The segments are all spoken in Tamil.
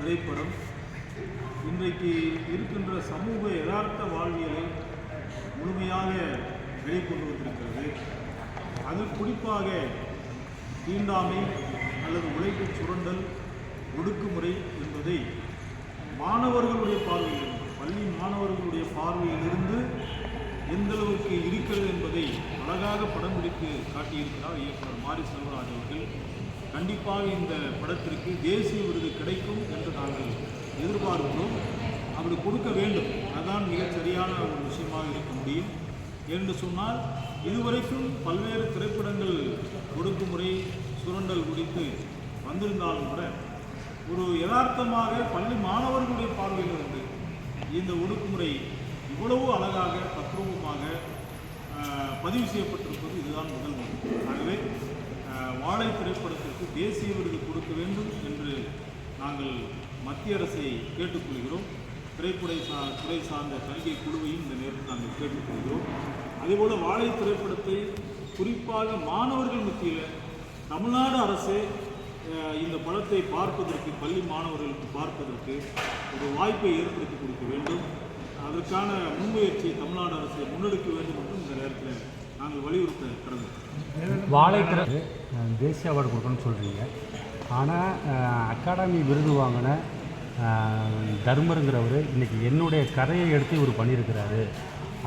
திரைப்படம். இன்றைக்கு இருக்கின்ற சமூக யதார்த்த வாழ்வியலை முழுமையாக வெளிக்கொண்டு வந்திருக்கிறது அது குறிப்பாக தீண்டாமை அல்லது உழைப்பு சுரண்டல் ஒடுக்குமுறை என்பதை மாணவர்களுடைய பார்வையில் பள்ளி மாணவர்களுடைய பார்வையிலிருந்து எந்தளவுக்கு இருக்கிறது என்பதை அழகாக படம் பிடித்து காட்டியிருக்கிறார் இயக்குனர் மாரி செல்வராஜ் அவர்கள். கண்டிப்பாக இந்த படத்திற்கு தேசிய விருது கிடைக்கும் என்று நாங்கள் எதிர்பார்க்கிறோம். அப்படி கொடுக்க வேண்டும். அதுதான் மிகச் சரியான ஒரு விஷயமாக இருக்க முடியும். என்று சொன்னால் இதுவரைக்கும் பல்வேறு திரைப்படங்கள் ஒடுக்குமுறை சுரண்டல் குறித்து வந்திருந்தாலும் கூட ஒரு யதார்த்தமாக பள்ளி மாணவர்களுடைய பார்வையிலிருந்து இந்த ஒடுக்குமுறை இவ்வளவு அழகாக தத்ரூபமாக பதிவு செய்யப்பட்டிருப்பது இதுதான் முதல் ஆகவே வாழை திரைப்படத்திற்கு தேசிய விருது கொடுக்க வேண்டும் என்று நாங்கள் மத்திய அரசை கேட்டுக்கொள்கிறோம். திரைப்பட சா துறை சார்ந்த சலுகை குழுவையும் இந்த நேரத்தில் நாங்கள் கேட்டுக்கொள்கிறோம். அதேபோல் வாழை திரைப்படத்தை குறிப்பாக மாணவர்கள் மத்தியில் தமிழ்நாடு அரசே இந்த படத்தை பார்ப்பதற்கு பள்ளி மாணவர்களுக்கு பார்ப்பதற்கு ஒரு வாய்ப்பை ஏற்படுத்தி கொடுக்க வேண்டும். அதற்கான முன்முயற்சியை தமிழ்நாடு அரசு முன்னெடுக்க வேண்டும் என்றும் இந்த நேரத்தில் நாங்கள் வலியுறுத்த கடமை வாழைத்திற தேசிய அவார்டு கொடுக்கணும்னு சொல்கிறீங்க ஆனால் அகாடமி விருது வாங்கின தர்மருங்கிறவர் இன்றைக்கி என்னுடைய கதையை எடுத்து இவர் பண்ணியிருக்கிறாரு.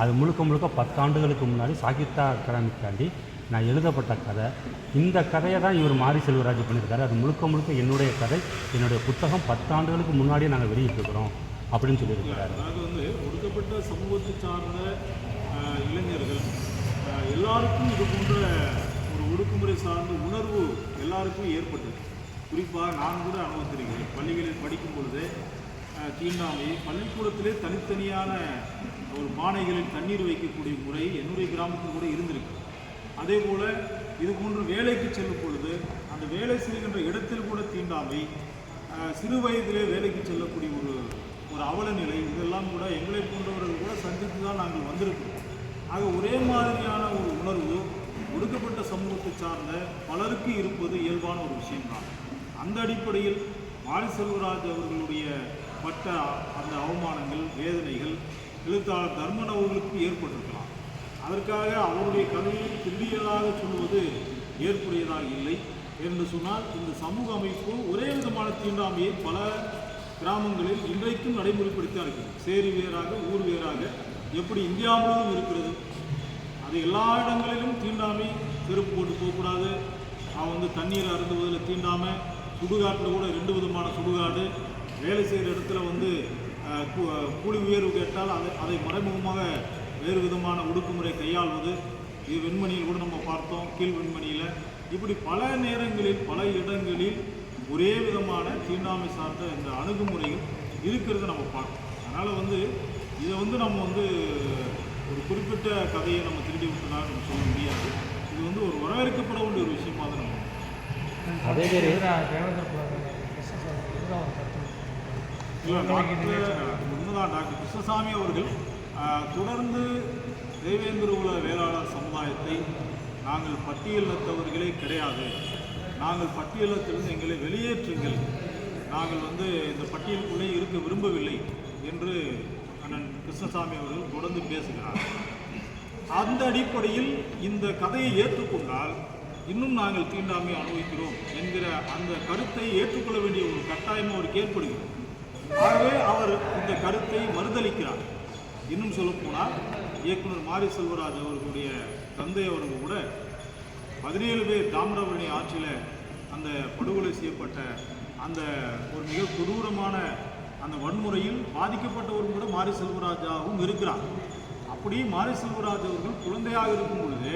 அது முழுக்க முழுக்க பத்தாண்டுகளுக்கு முன்னாடி சாகித்யா அகாடமிக்காண்டி நான் எழுதப்பட்ட கதை. இந்த கதையை தான் இவர் மாரி செல்வராஜ் பண்ணியிருக்காரு. அது முழுக்க முழுக்க என்னுடைய கதை. என்னுடைய புத்தகம் பத்தாண்டுகளுக்கு முன்னாடியே நாங்கள் வெளியிட்டிருக்கிறோம் அப்படின்னு சொல்லியிருக்கிறாரு. அதாவது வந்து ஒடுக்கப்பட்ட சமூகத்தை சார்ந்த இளைஞர்கள் எல்லாருக்கும் இது போன்ற ஒடுக்குமுறை சார்ந்த உணர்வு எல்லாருக்கும் ஏற்பட்டது. குறிப்பாக நான் கூட அனுபவித்திருக்கிறேன். பள்ளிகளில் படிக்கும் பொழுது தீண்டாமை பள்ளிக்கூடத்திலே தனித்தனியான ஒரு பானைகளில் தண்ணீர் வைக்கக்கூடிய முறை என்னுடைய கிராமத்தில் கூட இருந்திருக்கு. அதே போல் இது போன்று வேலைக்கு செல்லும் பொழுது அந்த வேலை செய்கின்ற இடத்தில் கூட தீண்டாமை சிறு வயதிலே வேலைக்கு செல்லக்கூடிய ஒரு ஒரு அவல நிலை இதெல்லாம் கூட எங்களை போன்றவர்கள் கூட சந்தித்து தான் நாங்கள் வந்திருக்கிறோம். ஆக ஒரே மாதிரியான ஒரு உணர்வு ஒடுக்கப்பட்ட சமூகத்தை சார்ந்த பலருக்கு இருப்பது இயல்பான ஒரு விஷயம்தான். அந்த அடிப்படையில் மாரி செல்வராஜ் அவர்களுடைய பட்ட அந்த அவமானங்கள் வேதனைகள் எழுத்தாளர் தர்மன் அவர்களுக்கு ஏற்பட்டிருக்கலாம். அதற்காக அவருடைய கதையை திருடியதாக சொல்வது ஏற்புடையதாக இல்லை என்று சொன்னால் இந்த சமூக அமைப்பு ஒரே விதமான தீண்டாமையை பல கிராமங்களில் இன்றைக்கும் நடைமுறைப்படுத்தான் இருக்கிறது. சேரி வேறாக ஊர் வேறாக எப்படி இந்தியா முழுவதும் இருக்கிறது? அது எல்லா இடங்களிலும் செருப்பு போட்டு போகக்கூடாது. அவன் வந்து தண்ணீர் அருந்துவதில் தீண்டாமை சுடுகாட்டில் கூட ரெண்டு விதமான சுடுகாடு. வேலை செய்கிற இடத்துல வந்து கூலி உயர்வு கேட்டால் அதை அதை மறைமுகமாக வேறு விதமான ஒடுக்குமுறை கையாள்வது. இது வெண்மணியில் கூட நம்ம பார்த்தோம் கீழ் வெண்மணியில். இப்படி பல நேரங்களில் பல இடங்களில் ஒரே விதமான தீண்டாமை சார்ந்த இந்த அணுகுமுறையும் இருக்கிறத நம்ம பார்க்கணும் அதனால் வந்து இதை வந்து நம்ம வந்து ஒரு குறிப்பிட்ட கதையை நம்ம திருடி விட்டதாக நம்ம சொல்ல முடியாது. இது வந்து ஒரு வரவேற்கப்பட வேண்டிய ஒரு விஷயமா தான் நம்ம அதே மாதிரி இல்லை டாக்டர் உண்மைதான் டாக்டர் கிருஷ்ணசாமி அவர்கள் தொடர்ந்து தேவேந்திர குல வேளாளர் சமுதாயத்தை நாங்கள் பட்டியலினத்தவர்களே கிடையாது. நாங்கள் பட்டியலத்திலிருந்து எங்களை வெளியேற்றுங்கள். நாங்கள் வந்து இந்த பட்டியலுக்குள்ளே இருக்க விரும்பவில்லை என்று அண்ணன் கிருஷ்ணசாமி அவர்கள் தொடர்ந்து பேசுகிறார். அந்த அடிப்படையில் இந்த கதையை ஏற்றுக்கொண்டால் இன்னும் நாங்கள் தீண்டாமை அனுபவிக்கிறோம் என்கிற அந்த கருத்தை ஏற்றுக்கொள்ள வேண்டிய ஒரு கட்டாயம் அவருக்கு ஏற்படுகிறது. ஆகவே அவர் இந்த கருத்தை மறுதளிக்கிறார். இன்னும் சொல்லப்போனால் இயக்குனர் மாரி செல்வராஜ் அவர்களுடைய தந்தை அவர்கள் கூட பதினேழு பேர் தாமிரபரணி ஆட்சியில் அந்த படுகொலை செய்யப்பட்ட அந்த ஒரு மிக கொடூரமான அந்த வன்முறையில் பாதிக்கப்பட்டவரும் கூட மாரி செல்வராஜாவும் இருக்கிறார். அப்படி மாரி செல்வராஜ் அவர்கள் குழந்தையாக இருக்கும் பொழுது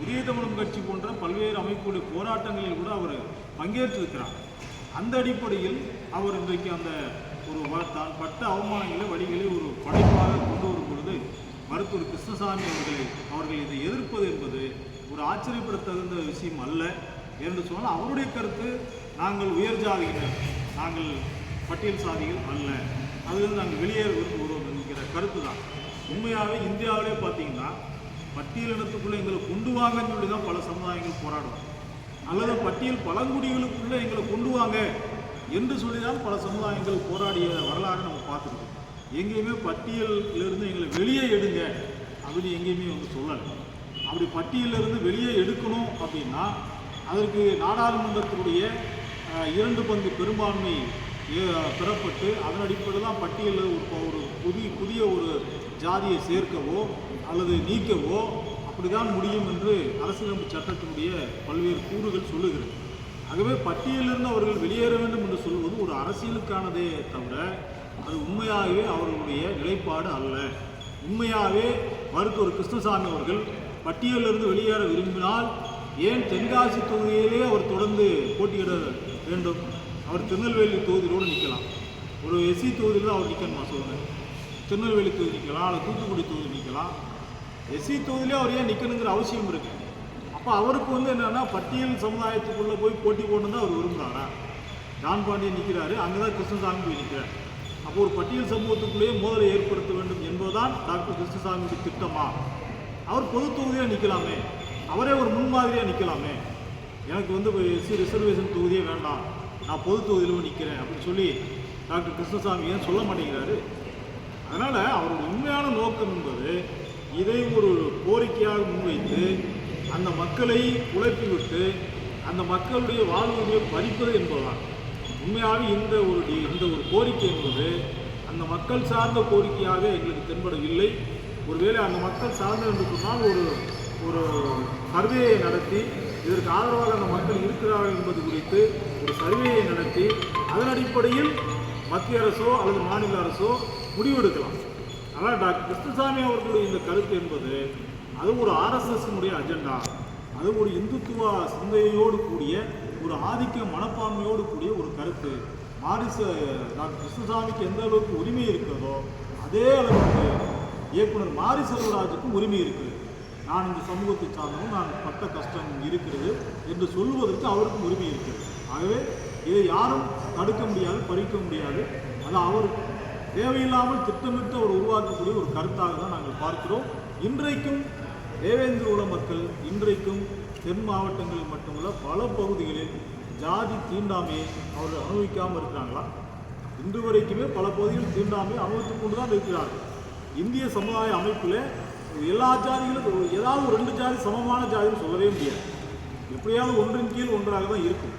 புதிய தமிழம் கட்சி போன்ற பல்வேறு அமைப்புடைய போராட்டங்களில் கூட அவர் பங்கேற்றிருக்கிறார். அந்த அடிப்படையில் அவர் இன்றைக்கு அந்த ஒரு தான் பட்ட அவமானங்களை வழிகளை ஒரு படைப்பாக கொண்டு வரும் பொழுது மருத்துவர் கிருஷ்ணசாமி அவர்களை அவர்கள் இதை எதிர்ப்பது என்பது ஒரு ஆச்சரியப்படத்தகுந்த விஷயம் அல்ல. என்று சொன்னால் அவருடைய கருத்து நாங்கள் உயர் ஜாதியினர் நாங்கள் பட்டியல் சாதிகள் அல்ல. அதிலிருந்து நாங்கள் வெளியேற விரும்புகிறோம் என்கிற கருத்து தான் உண்மையாகவே இந்தியாவிலே பார்த்தீங்கன்னா பட்டியலினத்துக்குள்ளே எங்களை கொண்டு வாங்கன்னு சொல்லி தான் பல சமுதாயங்கள் போராடும். அல்லது பட்டியல் பழங்குடிகளுக்குள்ளே எங்களை கொண்டு வாங்க என்று சொல்லி தான் பல சமுதாயங்கள் போராடிய வரலாறு நம்ம பார்த்துருக்கோம். எங்கேயுமே பட்டியலிருந்து எங்களை வெளியே எடுங்க அப்படின்னு எங்கேயுமே வந்து சொல்லலை. அப்படி பட்டியலிருந்து வெளியே எடுக்கணும் அப்படின்னா அதற்கு நாடாளுமன்றத்தினுடைய இரண்டு பங்கு பெரும்பான்மை பெறப்பட்டு அதன் அடிப்படையில் தான் பட்டியலில் ஒரு ஒரு புதிய புதிய ஒரு ஜாதியை சேர்க்கவோ அல்லது நீக்கவோ அப்படிதான் முடியும் என்று அரசியலமைப்பு சட்டத்தினுடைய பல்வேறு கூறுகள் சொல்லுகிறது. ஆகவே பட்டியலிருந்து அவர்கள் வெளியேற வேண்டும் என்று சொல்வது ஒரு அரசியலுக்கானதே தவிர அது உண்மையாகவே அவர்களுடைய நிலைப்பாடு அல்ல. உண்மையாகவே மருத்துவர் கிருஷ்ணசாமி அவர்கள் பட்டியலிருந்து வெளியேற விரும்பினால் ஏன் தென்காசி தொகுதியிலே அவர் தொடர்ந்து போட்டியிட வேண்டும்? அவர் திருநெல்வேலி தொகுதியிலோடு நிற்கலாம். ஒரு எஸ்சி தொகுதியில் அவர் நிற்கணுமா சொல்லுங்கள் திருநெல்வேலி தொகுதிக்கலாம் அல்லது தூத்துக்குடி தொகுதி நிற்கலாம் எஸ்சி தொகுதியிலே அவர் ஏன் நிற்கணுங்கிற அவசியம் இருக்கு. அப்போ அவருக்கு வந்து என்னென்னா பட்டியல் சமுதாயத்துக்குள்ளே போய் போட்டி போடணும் தான் அவர் விரும்புகிறாரா ஜான் பாண்டியன் நிற்கிறாரு அங்கே தான் கிருஷ்ணசாமி போய் நிற்கிறார் அப்போ ஒரு பட்டியல் சமூகத்துக்குள்ளேயே மோதலை ஏற்படுத்த வேண்டும் என்பதுதான் டாக்டர் கிருஷ்ணசாமிக்கு திட்டமா? அவர் பொது தொகுதியாக நிற்கலாமே அவரே ஒரு முன்மாதிரியாக நிற்கலாமே எனக்கு வந்து எஸ்சி ரிசர்வேஷன் தொகுதியே வேண்டாம். நான் பொது தொகுதியிலும் நிற்கிறேன் அப்படின்னு சொல்லி டாக்டர் கிருஷ்ணசாமி ஏன் சொல்ல மாட்டேங்கிறாரு? அதனால் அவருடைய உண்மையான நோக்கம் என்பது இதை ஒரு கோரிக்கையாக முன்வைத்து அந்த மக்களை குழப்பிவிட்டு அந்த மக்களுடைய வாழ்வுரிமையை பறிப்பது என்பதுதான். உண்மையாகவே இந்த ஒரு இந்த ஒரு கோரிக்கை என்பது அந்த மக்கள் சார்ந்த கோரிக்கையாக எங்களுக்கு தென்படவில்லை. ஒருவேளை அந்த மக்கள் சார்ந்த என்று சொன்னால் ஒரு ஒரு சர்வேயை நடத்தி இதற்கு ஆதரவாக அந்த மக்கள் இருக்கிறார்கள் என்பது குறித்து ஒரு சர்வேயை நடத்தி அதன் அடிப்படையில் மத்திய அரசோ அல்லது மாநில அரசோ முடிவெடுக்கலாம். ஆனால் டாக்டர் கிருஷ்ணசாமி அவர்களுடைய இந்த கருத்து என்பது அது ஒரு ஆர்எஸ்எஸ்னுடைய அஜெண்டா. அது ஒரு இந்துத்துவ சிந்தையோடு கூடிய ஒரு ஆதிக்க மனப்பான்மையோடு கூடிய ஒரு கருத்து. மாரிச டாக்டர் கிருஷ்ணசாமிக்கு எந்த அளவுக்கு உரிமை இருக்கிறதோ அதே அளவுக்கு இயக்குனர் மாரி செல்வராஜுக்கும் உரிமை இருக்குது நான் இந்த சமூகத்தை சார்ந்தவன் நான் பட்ட கஷ்டம் இருக்கிறது என்று சொல்வதற்கு அவருக்கும் உரிமை இருக்கிறது ஆகவே இதை யாரும் தடுக்க முடியாது பறிக்க முடியாது. அது அவர் தேவையில்லாமல் திட்டமிட்டு அவர் உருவாக்கக்கூடிய ஒரு கருத்தாக தான் நாங்கள் பார்க்கிறோம். இன்றைக்கும் தேவேந்திர குல மக்கள் இன்றைக்கும் தென் மாவட்டங்களில் மட்டுமல்ல பல பகுதிகளில் ஜாதி தீண்டாமையை அவர்கள் அனுபவிக்காமல் இருக்கிறாங்களா? இன்று வரைக்குமே பல பகுதிகளில் தீண்டாமை அனுபவித்துக் கொண்டு தான் இருக்கிறார்கள். இந்திய சமுதாய அமைப்பில் எல்லா ஜாதிகளும் ஏதாவது ஒரு ரெண்டு ஜாதி சமமான ஜாதின்னு சொல்லவே முடியாது. எப்படியாவது ஒன்றின் கீழ் ஒன்றாக தான் இருக்கும்.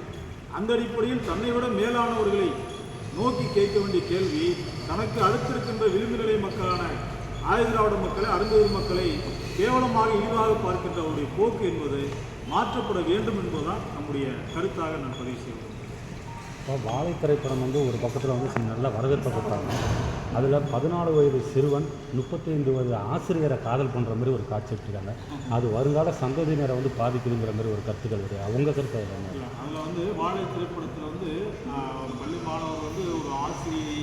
அந்த அடிப்படையில் தன்னை விட மேலானவர்களை நோக்கி கேட்க வேண்டிய கேள்வி தனக்கு அடுத்திருக்கின்ற விளிம்பு நிலை மக்களான ஆயுதிராவிட மக்களை அருந்தூர் மக்களை கேவலமாக இழிவாக பார்க்கின்ற அவருடைய போக்கு என்பது மாற்றப்பட வேண்டும் என்பதுதான் நம்முடைய கருத்தாக நான் பதிவு செய்கிறேன் இப்போ வாழை திரைப்படம் வந்து ஒரு பக்கத்தில் வந்து சில நல்ல வரவேற்பை கொடுத்தாங்க அதில் பதினாலு வயது சிறுவன் முப்பத்தைந்து வயது ஆசிரியரை காதல் பண்ணுற மாதிரி ஒரு காட்சி எடுத்துருக்காங்க. அது வருங்கால சந்ததியினரை வந்து பாதிக்குதுங்கிற மாதிரி ஒரு கருத்துக்கள் வருது அவங்க கருத்து அதில் வந்து வாழை திரைப்படத்தில் வந்து பள்ளி மாணவர் வந்து ஒரு ஆசிரியை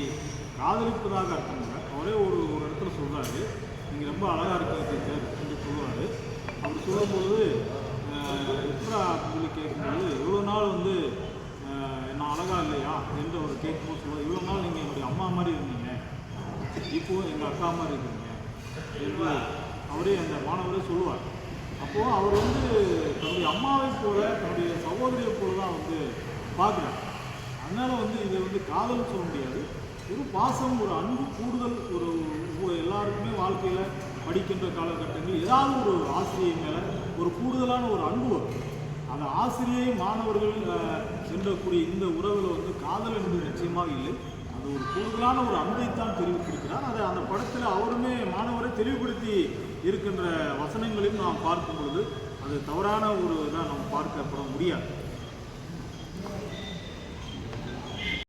காதலிப்பதாக அர்த்தம் இல்லை. அவரே ஒரு ஒரு இடத்துல சொல்கிறாரு நீங்கள் ரொம்ப அழகாக இருக்கிறது டீச்சர் என்று சொல்லுவார். அப்படி சொல்லும்போது எப்படா அப்படின்னு கேட்கும்போது இவ்வளோ நாள் வந்து நான் அழகாக இல்லையா? என்று அவர் கேட்கும்போது சொல்லுவார். இவ்வளோ நாள் நீங்கள் என்னுடைய அம்மா மாதிரி இருந்தீங்க. இப்போ எங்கள் அக்கா மாதிரி இருக்கீங்க என்று அவரே அந்த மாணவரே சொல்லுவார். அப்போது அவர் வந்து தன்னுடைய அம்மாவை போல தன்னுடைய சகோதரியை போல தான் வந்து பார்க்குறார். அதனால் வந்து இதை வந்து காதல் சொல்ல முடியாது. ஒரு பாசம் ஒரு அன்பு கூடுதல் ஒரு எல்லாருக்குமே வாழ்க்கையில் படிக்கின்ற காலகட்டங்கள் ஏதாவது ஒரு ஆசிரியை மேலே ஒரு கூடுதலான ஒரு அன்பு வரும். அந்த ஆசிரியை மாணவர்கள் அஹ், சென்றக்கூடிய இந்த உறவில் வந்து காதல் என்பது நிச்சயமாக இல்லை. அது ஒரு கூடுதலான ஒரு அன்பைத்தான் தெரிவித்திருக்கிறார். அதை அந்த படத்தில் அவருமே மாணவரை தெளிவுபடுத்தி இருக்கின்ற வசனங்களையும் நாம் பார்க்கும் பொழுது அது தவறான ஒரு இதாக நாம் பார்க்கப்பட முடியாது.